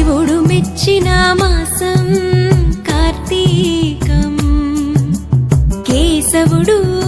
దేవుడు మెచ్చిన మాసం కార్తీకం. కేశవుడు